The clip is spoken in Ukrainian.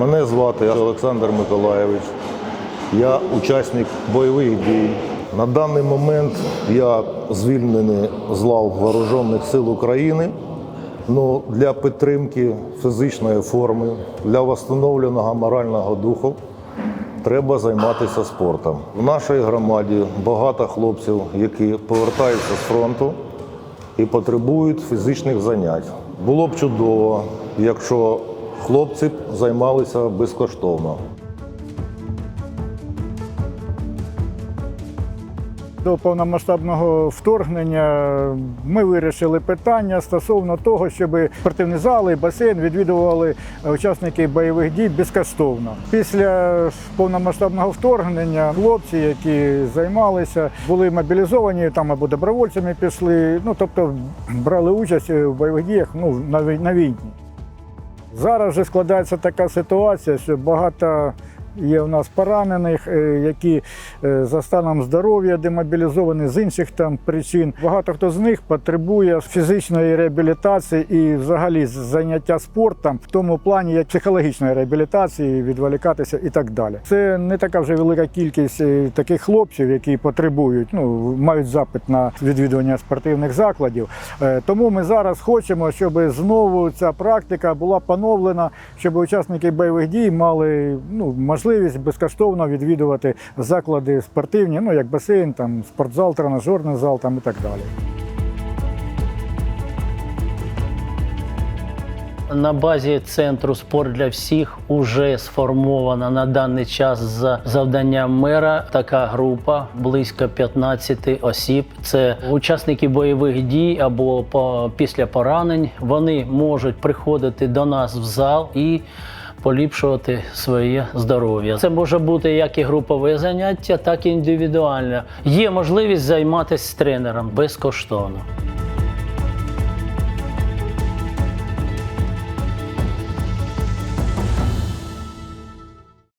Мене звати Олександр Миколаєвич. Я учасник бойових дій. На даний момент я звільнений з лав Вооружених сил України. Ну, для підтримки фізичної форми, для встановленого морального духу треба займатися спортом. В нашій громаді багато хлопців, які повертаються з фронту і потребують фізичних занять. Було б чудово, якщо хлопці займалися безкоштовно. До повномасштабного вторгнення ми вирішили питання стосовно того, щоб спортивні зали басейн відвідували учасники бойових дій безкоштовно. Після повномасштабного вторгнення хлопці, які займалися, були мобілізовані там або добровольцями пішли, ну тобто брали участь в бойових діях ну, на війні. Зараз вже складається така ситуація, що багато є у нас поранених, е, які е, за станом здоров'я демобілізовані з інших там причин. Багато хто з них потребує фізичної реабілітації і взагалі заняття спортом в тому плані, як психологічної реабілітації, відволікатися і так далі. Це не така вже велика кількість е, таких хлопців, які потребують, ну мають запит на відвідування спортивних закладів. Тому ми зараз хочемо, щоб знову ця практика була поновлена, щоб учасники бойових дій мали ну, можливість безкоштовно відвідувати заклади спортивні, ну як басейн, там спортзал, тренажерний зал там і так далі. На базі центру спорт для всіх уже сформована на даний час за завданням мера така група близько 15 осіб. Це учасники бойових дій або після поранень. Вони можуть приходити до нас в зал і поліпшувати своє здоров'я. Це може бути як і групове заняття, так і індивідуальне. Є можливість займатися з тренером безкоштовно.